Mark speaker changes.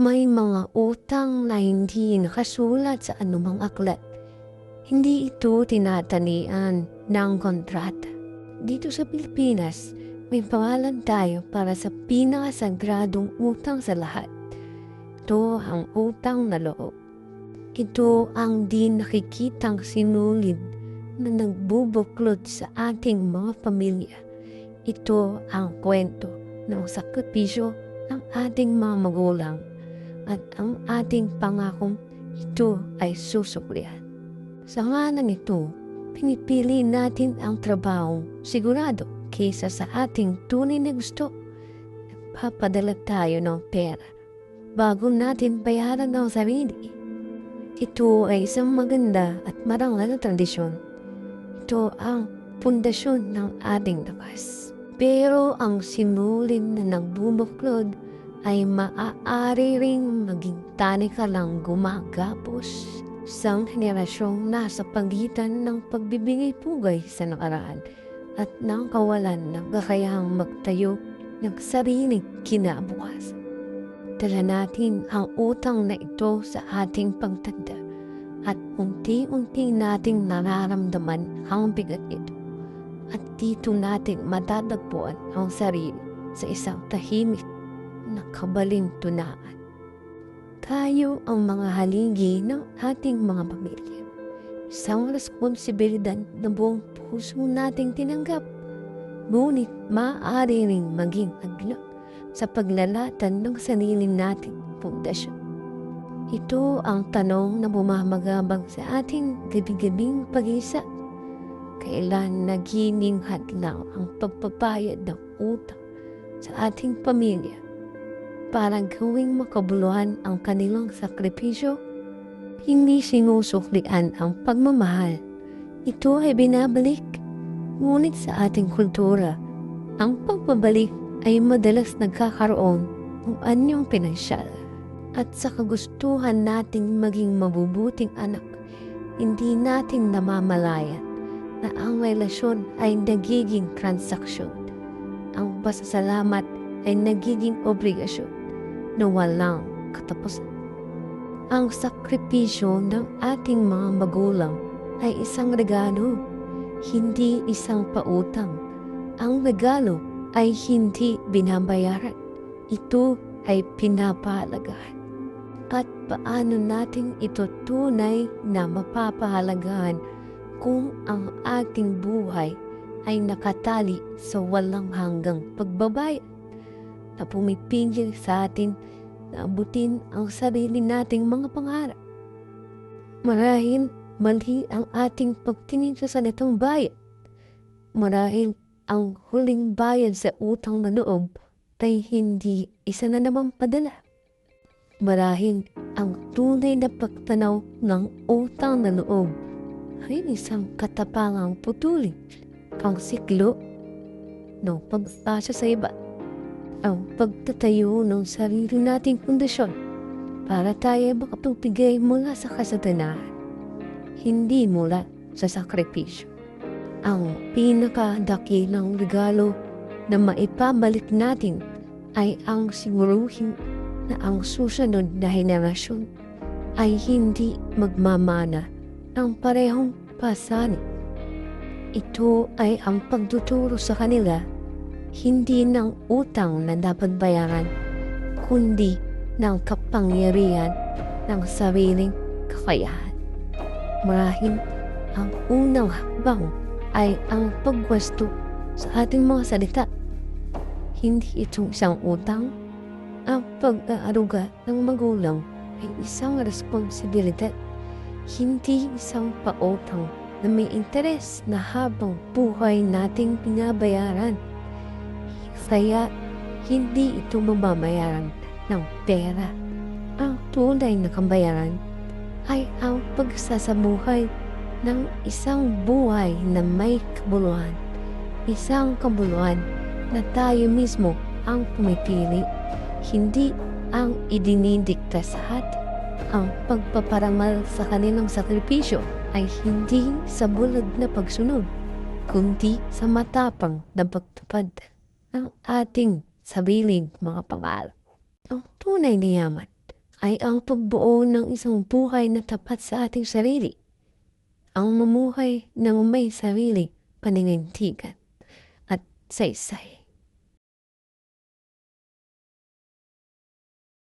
Speaker 1: May mga utang na hindi nakasulat sa anumang aklat. Hindi ito tinatanian ng kontrata. Dito sa Pilipinas, may pangalan tayo para sa pinakasagradong utang sa lahat. Ito ang utang na loob. Ito ang di nakikitang sinulid na nagbubuklod sa ating mga pamilya. Ito ang kwento ng sakripisyo ng ating mga magulang at ang ating pangakong ito ay susuklian. Sa ngalan ito, pinipili natin ang trabaho sigurado kaysa sa ating tunay na gusto. Nagpapadala tayo ng pera bago natin bayaran ang sarili. Ito ay isang maganda at marangal na tradisyon. Ito ang pundasyon ng ating lakas. Pero ang sinulin na nagbubuklod ay maaari ring maging tanika lang gumagapos sa henerasyong nasa pagitan ng pagbibigay pugay sa nakaraan at ng kawalan ng kakayahang magtayo ng sariling kinabukasan. Dala natin ang utang na ito sa ating pagtanda at unti-unti nating nararamdaman ang bigat ito. At dito natin matatagpuan ang sarili sa isang tahimik na kabalintunaan. Tayo ang mga haligi ng ating mga pamilya. Isang responsibilidad na buong puso nating tinanggap. Ngunit maaari ring maging agla sa paglalatan ng sarili nating pundasyon. Ito ang tanong na bumamagabang sa ating gabi-gabing pag-isa. Kailan naging hadlang ang pagpapayad ng utang sa ating pamilya para gawing makabuluhan ang kanilang sakripisyo? Hindi sinusuklian ang pagmamahal. Ito ay binabalik. Ngunit sa ating kultura, ang pagbabalik ay madalas nagkakaroon ng anyong pinansyal. At sa kagustuhan nating maging mabubuting anak, hindi natin namamalayan na ang relasyon ay nagiging transaksyon. Ang pasasalamat ay nagiging obligasyon na walang katapusan. Ang sakripisyo ng ating mga magulang ay isang regalo, hindi isang pautang. Ang regalo ay hindi binabayaran. Ito ay pinapaalagahan. At paano natin ito tunay na mapapahalagahan kung ang ating buhay ay nakatali sa walang hanggang pagbabayad na pumipigil sa atin na abutin ang sarili nating mga pangarap. Marahil mali ang ating pagtingin sa sanitong bayad. Marahil ang huling bayad sa utang na loob ay hindi isa na namang padala. Marahil ang tunay na pagtanaw ng utang na loob ay isang katapangang putulin ang siklo ng pagpasya sa iba. Ang pagtatayo ng sarili nating kondisyon para tayo makapagpigay mula sa kasatanahan, hindi mula sa sakripisyo. Ang pinakadakilang regalo na maipabalik natin ay ang siguruhin na ang susunod na henerasyon ay hindi magmamana ng parehong pasanin. Ito ay ang pagtuturo sa kanila hindi ng utang na dapat bayaran, kundi ng kapangyarihan ng sariling kakayahan. Marahil ang unang hakbang ay ang pagwasto sa ating mga salita. Hindi itong isang utang, ang pag-aaruga ng magulang ay isang responsibilidad, hindi isang pautang na may interes na habang buhay nating pinabayaran. Kaya hindi ito mamabayaran ng pera. Ang tunay na kambayaran ay ang pagsasabuhay ng isang buhay na may kabuluhan. Isang kabuluhan na tayo mismo ang pumipili hindi ang idinidikta sa atin. Ang pagpaparamal sa kanilang sakripisyo ay hindi sa bulag na pagsunod, kundi sa matapang na pagtupad ng ating sariling mga pangarap. Ang tunay na yaman ay ang pagbuo ng isang buhay na tapat sa ating sarili. Ang mamuhay ng may sarili, paninintigan at saysay.